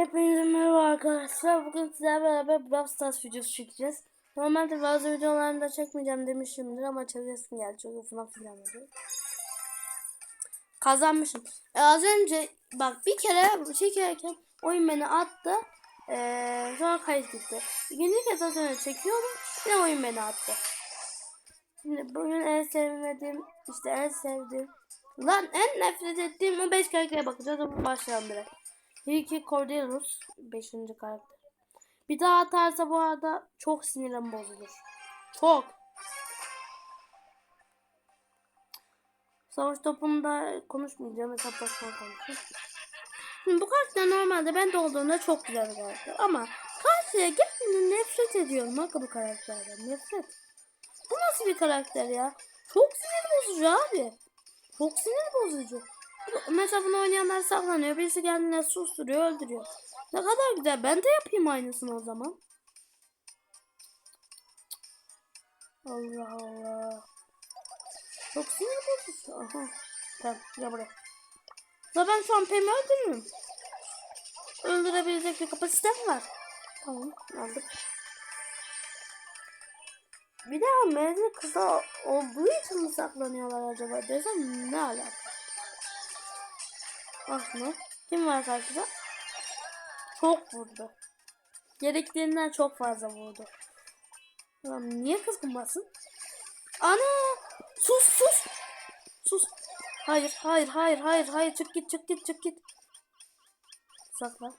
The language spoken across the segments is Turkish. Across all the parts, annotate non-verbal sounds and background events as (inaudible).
Hepinize merhaba arkadaşlar. Bugün sizlerle beraber Brawl Stars videosu çekeceğiz. Normalde bazı videolarında çekmeyeceğim demişimdir ama çekesim geldi. Çünkü FNAF planladı. Kazanmışım. E, az önce bak bir kere çekerken oyun beni attı. Ee, sonra kayıt gitti. İkinci kez az önce çekiyorum. Yine oyun beni attı. Şimdi bugün en sevmediğim işte en sevdiğim Lan en nefret ettiğim o 5 karaktere bakacağız. Başlayalım direkt. İlki Cordelius 5. karakter. Bir daha atarsa bu arada çok sinirim bozulur. Çok. Savaş topunda konuşmayacağım. Hesaplaşma. Şimdi bu karakter normalde ben de olduğunda çok güzel bir karakter. Ama karşıya geldiğinde nefret ediyorum. Bakın bu karakterden. Nefret. Bu nasıl bir karakter ya? Çok sinir bozucu abi. Çok sinir bozucu. Mesela bunu oynayanlar saklanıyor. Birisi kendine susturuyor, öldürüyor. Ne kadar güzel. Ben de yapayım aynısını o zaman. Allah Allah. Çok sinir bozucu. Aha. Tamam gel buraya. Ya ben şu an Pem'i öldürürüm. Öldürebilecek bir kapasitem var. Tamam aldık. Bir daha mezun kısa olduğu için mi saklanıyorlar acaba desem ne alaka? Ah mı? Kim var karşıda? Çok vurdu. Gerektiğinden çok fazla vurdu. Lan niye kızgınmasın? Ana! Sus sus! Sus! Hayır hayır hayır hayır hayır çık git çık git çık git. Sakla.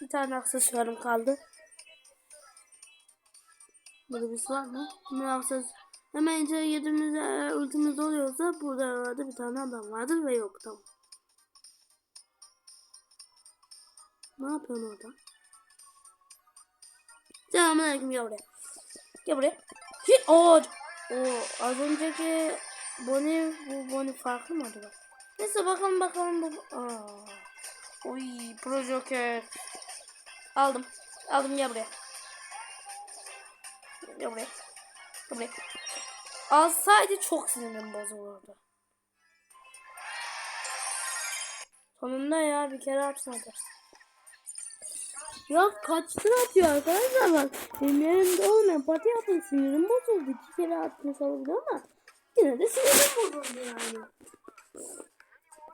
Bir tane aksesuarım kaldı. Burada birisi var mı? Ne yapacağız? Hemen içeri girdiğimizde eğer ultimiz oluyorsa burada arada bir tane adam vardır ve yok tamam. Ne yapıyorsun orada? Selamünaleyküm gel buraya. Gel buraya. Hi o o az önceki Bonnie bu Bonnie farklı mı acaba? Neyse bakalım bakalım bu. Aa. Oy Pro Joker. Aldım. Aldım gel buraya. Gel buraya. Gel buraya. Alsaydı çok sinirim bozulurdu. Sonunda ya bir kere atmadı. Ya kaç tır atıyor arkadaşlar bak. Benim yerimde olmayan pati yapın sinirim bozuldu. İki kere atmış olabilir ama yine de sinirim bozuldu yani.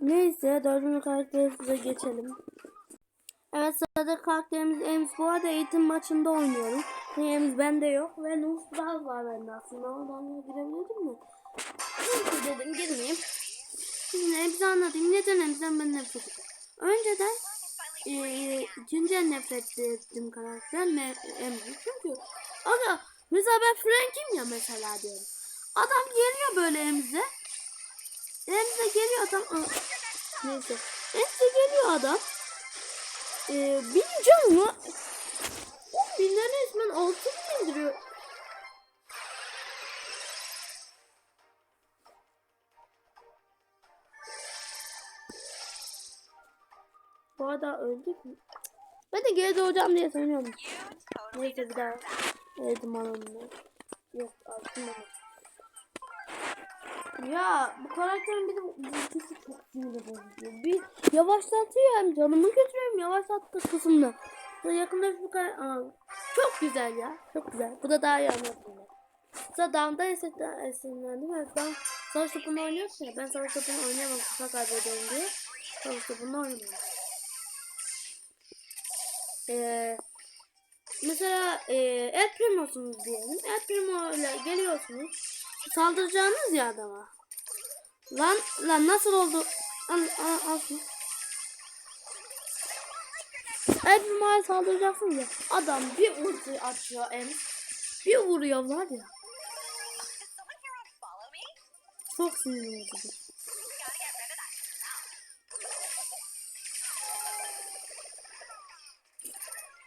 Neyse dördüncü karakterimize geçelim. Evet sırada karakterimiz Ems. Bu arada eğitim maçında oynuyorum. Ems bende yok ve Nusral var bende aslında. Oradan girebilirdim mi? Neyse dedim girmeyeyim. Şimdi Ems'i anlatayım. Neden Ems'den ben nefret ediyorum? Önceden e, ikinci nefret ettiğim karakter ne, Ems'i. Çünkü aga mesela ben Frank'im ya mesela diyorum. Adam geliyor böyle Ems'e. Ems'e geliyor adam. Neyse. Ems'e geliyor adam e, bin canlı o binler resmen altı bin indiriyor. Bu arada öldük mü? Ben de geri doğacağım diye sanıyorum. Neyse bir daha yedim alalım. Yok altın Ya bu karakterin bir de ultisi çok sinir bozucu. Bir yavaşlatıyor hem canımı götürüyor hem yavaşlattığı kısımda. Yakında bu kadar Aa, çok güzel ya. Çok güzel. Bu da daha iyi anlatımda. Mesela Down'da esinlendim. Evet ben savaş topunu oynuyorsun ya. Ben savaş topunu oynayamam. Kupa kaybediyorum diye. Savaş topunu oynamıyorum. Ee, mesela e, El Primo'sunuz diyelim. El Primo ile geliyorsunuz. Saldıracağınız ya adama. Lan lan nasıl oldu? Al al al şunu. El Primo'ya saldıracaksın ya. Adam bir ulti atıyor em. Bir vuruyor var ya. Çok sinirli.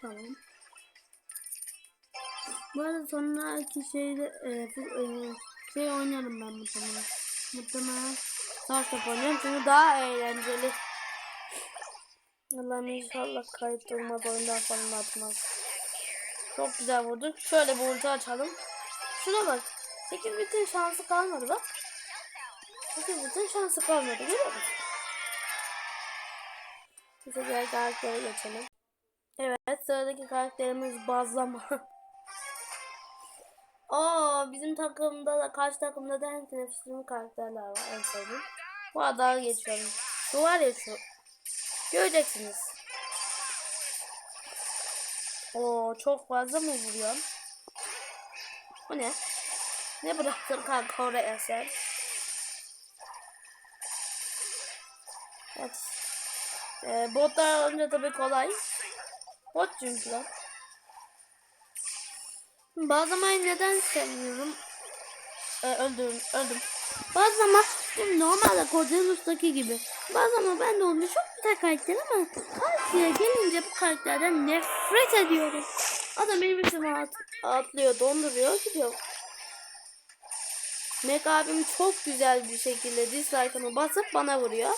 Tamam. Bu arada sonraki şeyde e, e, şey oynarım ben muhtemelen. Muhtemelen savaş top oynarım çünkü daha eğlenceli. Allah'ım inşallah kayıt olmaz oyundan falan atmaz. Çok güzel vurduk. Şöyle bir ulti açalım. Şuna bak. 8 bitin şansı kalmadı bak. 8 bitin şansı kalmadı görüyor musun? Bu sefer karaktere geçelim. Evet sıradaki karakterimiz Bazlama. (laughs) Aa bizim takımda da karşı takımda da en nefisli karakterler var en sevdiğim. Bu adağı geçiyorum. Şu var ya şu. Göreceksiniz. Oo çok fazla mı vuruyor? Bu ne? Ne bıraktın kanka oraya sen? Evet. Ee, botlar önce tabii kolay. Bot çünkü lan. Bazlamayı neden sevmiyorum? Ee, öldüm, öldüm. Bazlama şimdi normalde Cordelus'taki gibi. Bazlama ben de olunca çok güzel karakter ama karşıya gelince bu karakterden nefret ediyorum. Adam benim üstüme at, atlıyor, donduruyor, gidiyor. Mac abim çok güzel bir şekilde dislike'ını basıp bana vuruyor.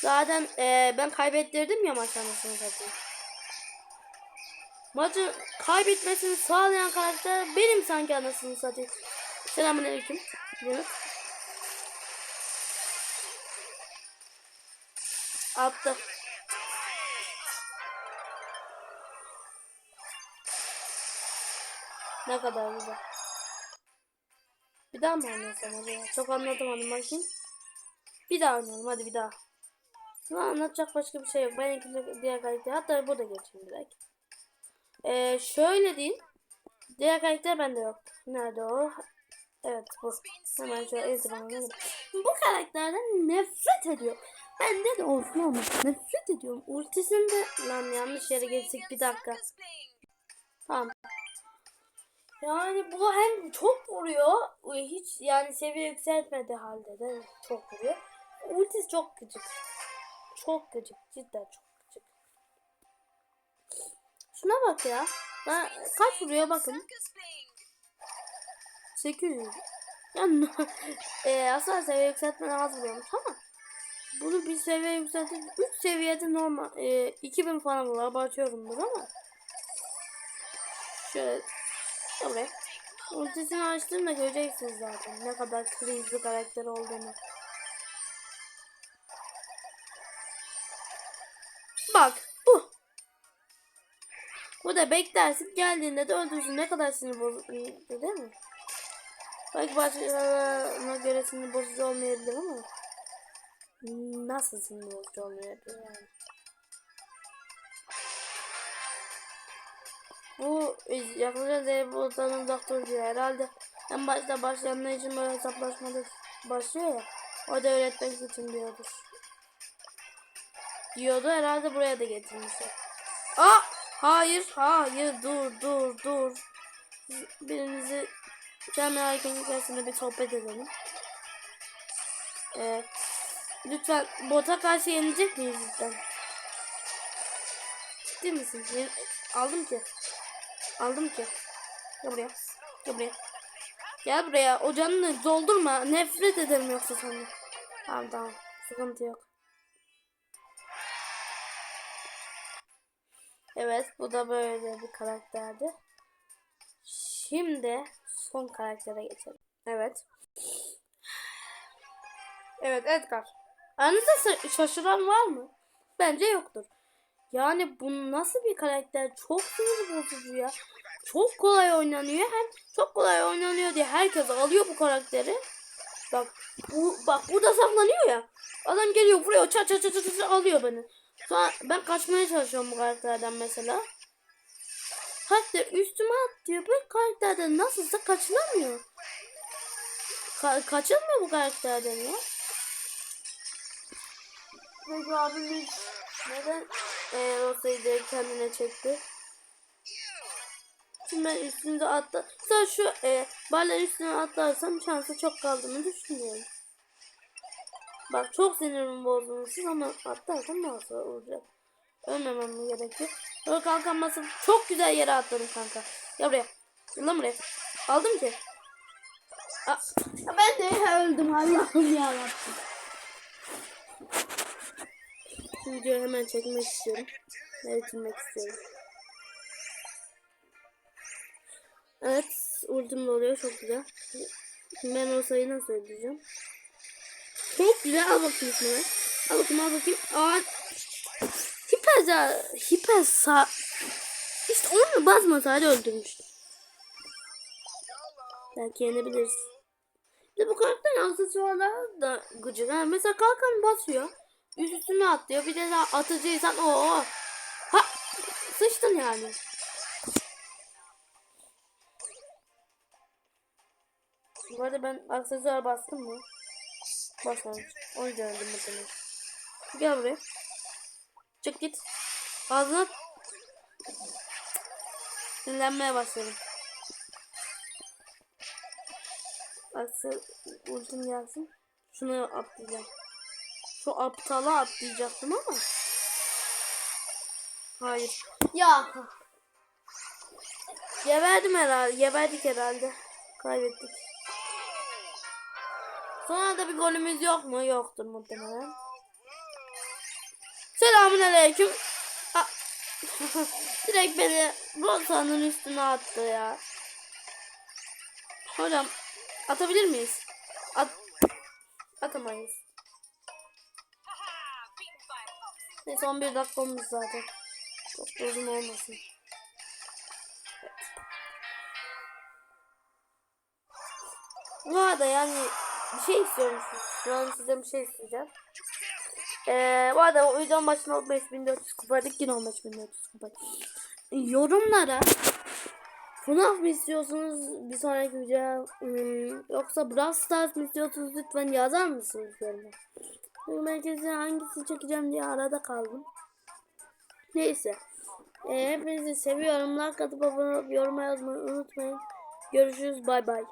Zaten eee, ben kaybettirdim ya maç anasını satayım. Maçı kaybetmesini sağlayan karakter benim sanki anasını satayım. Selamünaleyküm. Evet. Attı. Ne kadar güzel. Bir daha mı anlatsam acaba? Çok anlatamadım bakayım. Bir daha oynayalım hadi bir daha. An anlatacak başka bir şey yok. Ben ikinci diğer karakter hatta bu da geçeyim direkt. Ee, şöyle değil. Diğer karakter bende yok. Nerede o? Evet bu. Hemen şöyle ezdirelim. Bu karakterden nefret ediyor. Bende de olsun ama nefret ediyorum. Ultisinde lan yanlış yere geçtik bir dakika. Tamam. Yani bu hem çok vuruyor. Hiç yani seviye yükseltmedi halde de çok vuruyor. Ultisi çok gıcık. Çok gıcık. Cidden çok. Şuna bak ya. Ben, kaç vuruyor bakın. 800. Yani (laughs) e, asla seviye yükseltmeden az vuruyormuş ama bunu bir seviye yükseltip 3 seviyede normal e, 2000 falan olur abartıyorumdur ama şöyle buraya. Ultisini açtığımda göreceksiniz zaten ne kadar cringe bir karakter olduğunu. Bak bu. Bu da beklersin geldiğinde de öldürsün ne kadar sinir bozucu değil mi? Belki başkalarına göre sinir bozucu olmayabilir ama nasıl sinir bozucu olmayabilir yani? Bu yaklaşan Zeybultan'ın doktor diyor herhalde. En başta başlayanlar için böyle hesaplaşmada başlıyor ya. O da öğretmek için diyordur. Diyordu herhalde buraya da getirmişler. Aa! Hayır, hayır, dur, dur, dur. Birinizi Cami Aykın içerisinde bir sohbet edelim. Ee, lütfen bota karşı yenilecek miyiz cidden? Ciddi misin? Yen aldım ki. Aldım ki. Gel buraya. Gel buraya. Gel buraya. O canını doldurma. Nefret ederim yoksa senden. Tamam tamam. Sıkıntı yok. Evet bu da böyle bir karakterdi. Şimdi son karaktere geçelim. Evet. Evet Edgar. Aranızda şaşıran var mı? Bence yoktur. Yani bu nasıl bir karakter? Çok sinir bozucu ya. Çok kolay oynanıyor. Hem çok kolay oynanıyor diye herkes alıyor bu karakteri. Bak bu bak burada saklanıyor ya. Adam geliyor vuruyor çat çat çat çat alıyor beni. Sonra ben kaçmaya çalışıyorum bu karakterden mesela. Hatta üstüme atlıyor. Bu karakterden nasılsa kaçılamıyor. Ka kaçılmıyor bu karakterden ya. Peki abimiz neden eğer olsaydı kendine çekti? Şimdi ben üstünde atla. Sen şu e, barlar üstüne atlarsam şansı çok kaldığını düşünüyorum. Bak çok sinirimi bozdunuz siz ama atlarsam nasıl olacak? Ölmemem gerekiyor? Öyle kalkamazsın. Çok güzel yere atladım kanka. Gel buraya. Gel lan buraya. Aldım ki. Aa, ben de öldüm Allah'ım yarabbim. Şu videoyu hemen çekmek istiyorum. Ve bitirmek istiyorum. Evet. Ultim oluyor. Çok güzel. Ben o sayıyı nasıl ödeyeceğim? Çok güzel. Al bakayım şunu. Al bakayım al bakayım. Aa. Hiper Arkadaşlar hiper sa işte onu basmasaydı öldürmüştüm. Belki yenebiliriz. Bir bu karakterin aksesuarları da gıcık. Yani mesela kalkan basıyor. Üstüne atlıyor. Bir de daha atıcıysan o Ha sıçtın yani. Bu arada ben aksesuar bastım mı? Basmamış. O yüzden öldüm muhtemelen. Gel buraya. Çık git. Ağzına Dinlenmeye başladım. Akse ultim gelsin. Şunu atlayacağım. Şu aptala atlayacaktım ama. Hayır. Ya. Geberdim herhalde. Geberdik herhalde. Kaybettik. Sonra da bir golümüz yok mu? Yoktur muhtemelen. Selamun aleyküm. (laughs) Direkt beni Rosa'nın üstüne attı ya. Hocam atabilir miyiz? At atamayız. Neyse 11 dakikamız zaten. Çok da uzun olmasın. Bu arada yani bir şey istiyorum. Şu an size bir şey isteyeceğim. Ee, bu arada videonun başına 15400 kupaydık yine 15400 kupa. Yorumlara FNAF mı istiyorsunuz bir sonraki videoya hmm, yoksa Brawl Stars mı istiyorsunuz lütfen yazar mısınız yoruma. Merkezi hangisini çekeceğim diye arada kaldım. Neyse. Ee, hepinizi seviyorum. Like atıp abone olup yoruma yazmayı unutmayın. Görüşürüz. Bay bay.